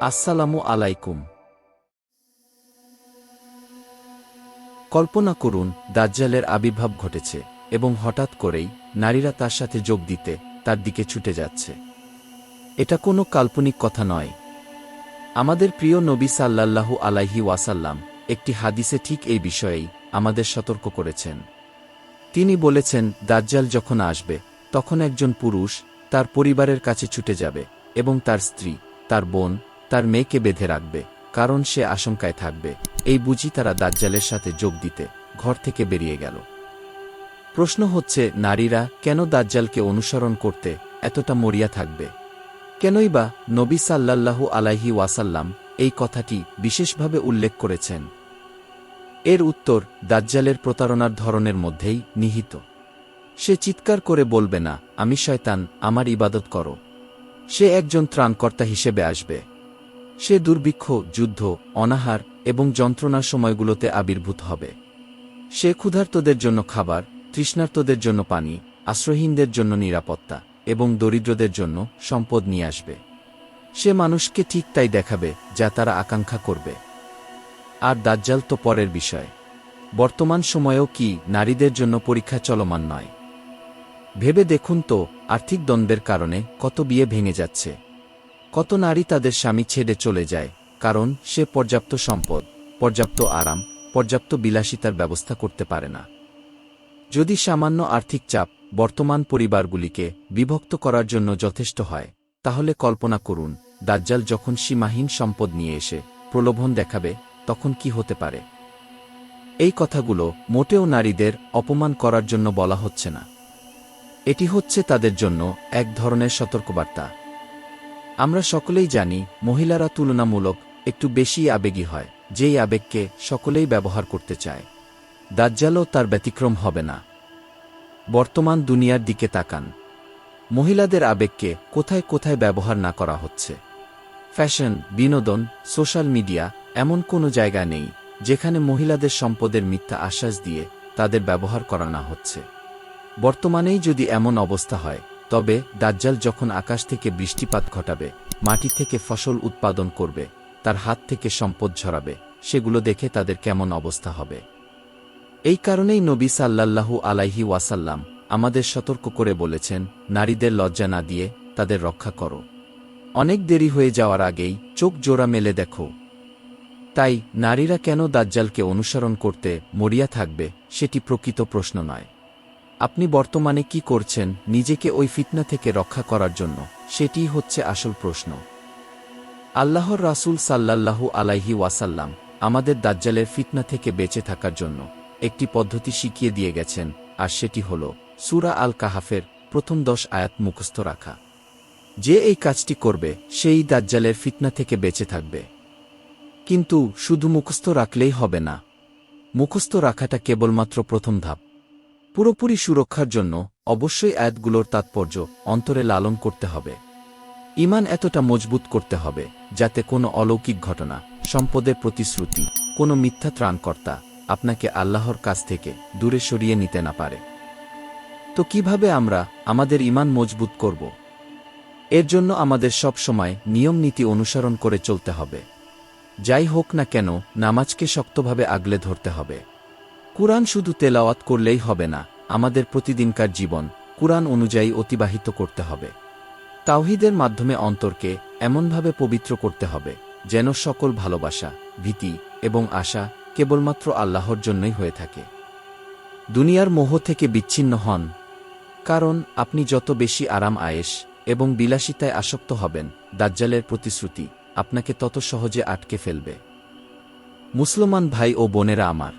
আসসালামু আলাইকুম। কল্পনা করুন, দাজ্জালের আবির্ভাব ঘটেছে এবং হঠাৎ করেই নারীরা তার সাথে যোগ দিতে তার দিকে ছুটে যাচ্ছে। এটা কোনো কাল্পনিক কথা নয়। আমাদের প্রিয় নবী সাল্লাল্লাহু আলাইহি ওয়াসাল্লাম একটি হাদিসে ঠিক এই বিষয়েই আমাদের সতর্ক করেছেন। তিনি বলেছেন, দাজ্জাল যখন আসবে, তখন একজন পুরুষ তার পরিবারের কাছে ছুটে যাবে এবং তার স্ত্রী, তার বোন তার মেয়েকে বেঁধে রাখবে, কারণ সে আশঙ্কায় থাকবে। এই বুঝি তারা দাজ্জালের সাথে যোগ দিতে ঘর থেকে বেরিয়ে গেল। প্রশ্ন হচ্ছে, নারীরা কেন দাজ্জালকে অনুসরণ করতে এতটা মরিয়া থাকবে? কেনই বা নবী সাল্লাল্লাহু আলাইহি ওয়াসাল্লাম এই কথাটি বিশেষভাবে উল্লেখ করেছেন? এর উত্তর দাজ্জালের প্রতারণার ধরনের মধ্যেই নিহিত। সে চিৎকার করে বলবে, না, আমি শয়তান, আমার ইবাদত করো। সে একজন ত্রাণকর্তা হিসেবে আসবে। সে দুর্ভিক্ষ, যুদ্ধ, অনাহার এবং যন্ত্রণার সময়গুলোতে আবির্ভূত হবে। সে ক্ষুধার্তদের জন্য খাবার, তৃষ্ণার্তদের জন্য পানি, আশ্রয়হীনদের জন্য নিরাপত্তা এবং দরিদ্রদের জন্য সম্পদ নিয়ে আসবে। সে মানুষকে ঠিক তাই দেখাবে যা তারা আকাঙ্ক্ষা করবে। আর দাজ্জাল তো পরের বিষয়। বর্তমান সময়েও কি নারীদের জন্য পরীক্ষা চলমান নয়? ভেবে দেখুন তো, আর্থিক দ্বন্দ্বের কারণে কত বিয়ে ভেঙে যাচ্ছে। কত নারী তাদের স্বামী ছেড়ে চলে যায়, কারণ সে পর্যাপ্ত সম্পদ, পর্যাপ্ত আরাম, পর্যাপ্ত বিলাসিতার ব্যবস্থা করতে পারে না। যদি সামান্য আর্থিক চাপ বর্তমান পরিবারগুলিকে বিভক্ত করার জন্য যথেষ্ট হয়, তাহলে কল্পনা করুন, দাজ্জাল যখন সীমাহীন সম্পদ নিয়ে এসে প্রলোভন দেখাবে, তখন কি হতে পারে? এই কথাগুলো মোটেও নারীদের অপমান করার জন্য বলা হচ্ছে না। এটি হচ্ছে তাদের জন্য এক ধরনের সতর্কবার্তা। আমরা সকলেই জানি, মহিলারা তুলনামূলক একটু বেশি আবেগী হয়, যেই আবেগকে সকলেই ব্যবহার করতে চায়। দাজ্জালও তার ব্যতিক্রম হবে না। বর্তমান দুনিয়ার দিকে তাকান। মহিলাদের আবেগকে কোথায় কোথায় ব্যবহার না করা হচ্ছে। ফ্যাশন, বিনোদন, সোশ্যাল মিডিয়া এমন কোনো জায়গা নেই, যেখানে মহিলাদের সম্পদের মিথ্যা আশ্বাস দিয়ে তাদের ব্যবহার করানো হচ্ছে। বর্তমানেই যদি এমন অবস্থা হয় তবে দাজ্জাল যখন আকাশ থেকে বৃষ্টিপাত ঘটাবে, মাটি থেকে ফসল উৎপাদন করবে, তার হাত থেকে সম্পদ ঝরাবে, সেগুলো দেখে তাদের কেমন অবস্থা হবে। এই কারণেই নবী সাল্লাল্লাহু আলাইহি ওয়াসাল্লাম আমাদের সতর্ক করে বলেছেন, নারীদের লজ্জা না দিয়ে তাদের রক্ষা করো। অনেক দেরি হয়ে যাওয়ার আগেই চোখ জোড়া মেলে দেখো। তাই নারীরা কেন দাজ্জালকে অনুসরণ করতে মরিয়া থাকবে, সেটি প্রকৃত প্রশ্ন নয়। আপনি বর্তমানে কি করছেন নিজেকে ওই ফিতনা থেকে রক্ষা করার জন্য? সেটিই হচ্ছে আসল প্রশ্ন। আল্লাহর রাসূল সাল্লাল্লাহু আলাইহি ওয়াসাল্লাম আমাদের দাজ্জালের ফিতনা থেকে বেঁচে থাকার জন্য একটি পদ্ধতি শিখিয়ে দিয়ে গেছেন, আর সেটি হল সুরা আল কাহাফের প্রথম দশ আয়াত মুখস্থ রাখা। যে এই কাজটি করবে, সেই দাজ্জালের ফিতনা থেকে বেঁচে থাকবে। কিন্তু শুধু মুখস্থ রাখলেই হবে না। মুখস্থ রাখাটা কেবলমাত্র প্রথম ধাপ। পুরোপুরি সুরক্ষার জন্য অবশ্যই আয়াতগুলোর তাৎপর্য অন্তরে লালন করতে হবে। ইমান এতটা মজবুত করতে হবে, যাতে কোনো অলৌকিক ঘটনা, সম্পদের প্রতিশ্রুতি, কোনো মিথ্যা ত্রাণকর্তা আপনাকে আল্লাহর কাছ থেকে দূরে সরিয়ে নিতে না পারে। তো কীভাবে আমরা আমাদের ইমান মজবুত করব? এর জন্য আমাদের সব সময় নিয়ম নীতি অনুসরণ করে চলতে হবে। যাই হোক না কেন, নামাজকে শক্তভাবে আগলে ধরতে হবে। কুরআন শুধু তেলাওয়াত করলেই হবে না, আমাদের প্রতিদিনকার জীবন কুরআন অনুযায়ী অতিবাহিত করতে হবে। তাওহিদের মাধ্যমে অন্তরকে এমনভাবে পবিত্র করতে হবে, যেন সকল ভালোবাসা, ভীতি এবং আশা কেবলমাত্র আল্লাহর জন্যই হয়ে থাকে। দুনিয়ার মোহ থেকে বিচ্ছিন্ন হন, কারণ আপনি যত বেশি আরাম আয়েশ এবং বিলাসিতায় আসক্ত হবেন, দাজ্জালের প্রতিশ্রুতি আপনাকে তত সহজে আটকে ফেলবে। মুসলমান ভাই ও বোনেরা আমার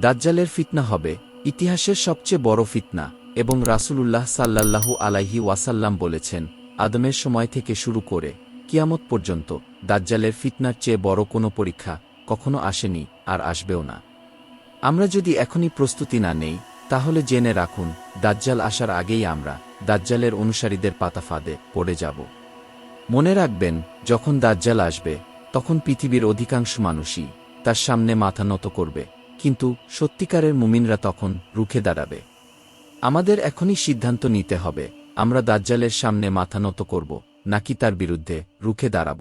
দাজ্জালের ফিতনা হবে, ইতিহাসের সবচেয়ে বড় ফিতনা, এবং রাসূলুল্লাহ সাল্লাল্লাহু আলাইহি ওয়াসাল্লাম বলেছেন, আদমের সময় থেকে শুরু করে কিয়ামত পর্যন্ত দাজ্জালের ফিতনার চেয়ে বড় কোনো পরীক্ষা কখনো আসেনি আর আসবেও না। আমরা যদি এখনই প্রস্তুতি না নেই, তাহলে জেনে রাখুন, দাজ্জাল আসার আগেই আমরা দাজ্জালের অনুসারীদের পাতা ফাঁদে পড়ে যাব। মনে রাখবেন, যখন দাজ্জাল আসবে, তখন পৃথিবীর অধিকাংশ মানুষই তার সামনে মাথা নত করবে। কিন্তু সত্যিকারের মুমিনরা তখন রুখে দাঁড়াবে। আমাদের এখনই সিদ্ধান্ত নিতে হবে, আমরা দাজ্জালের সামনে মাথা নত করব, নাকি তার বিরুদ্ধে রুখে দাঁড়াব।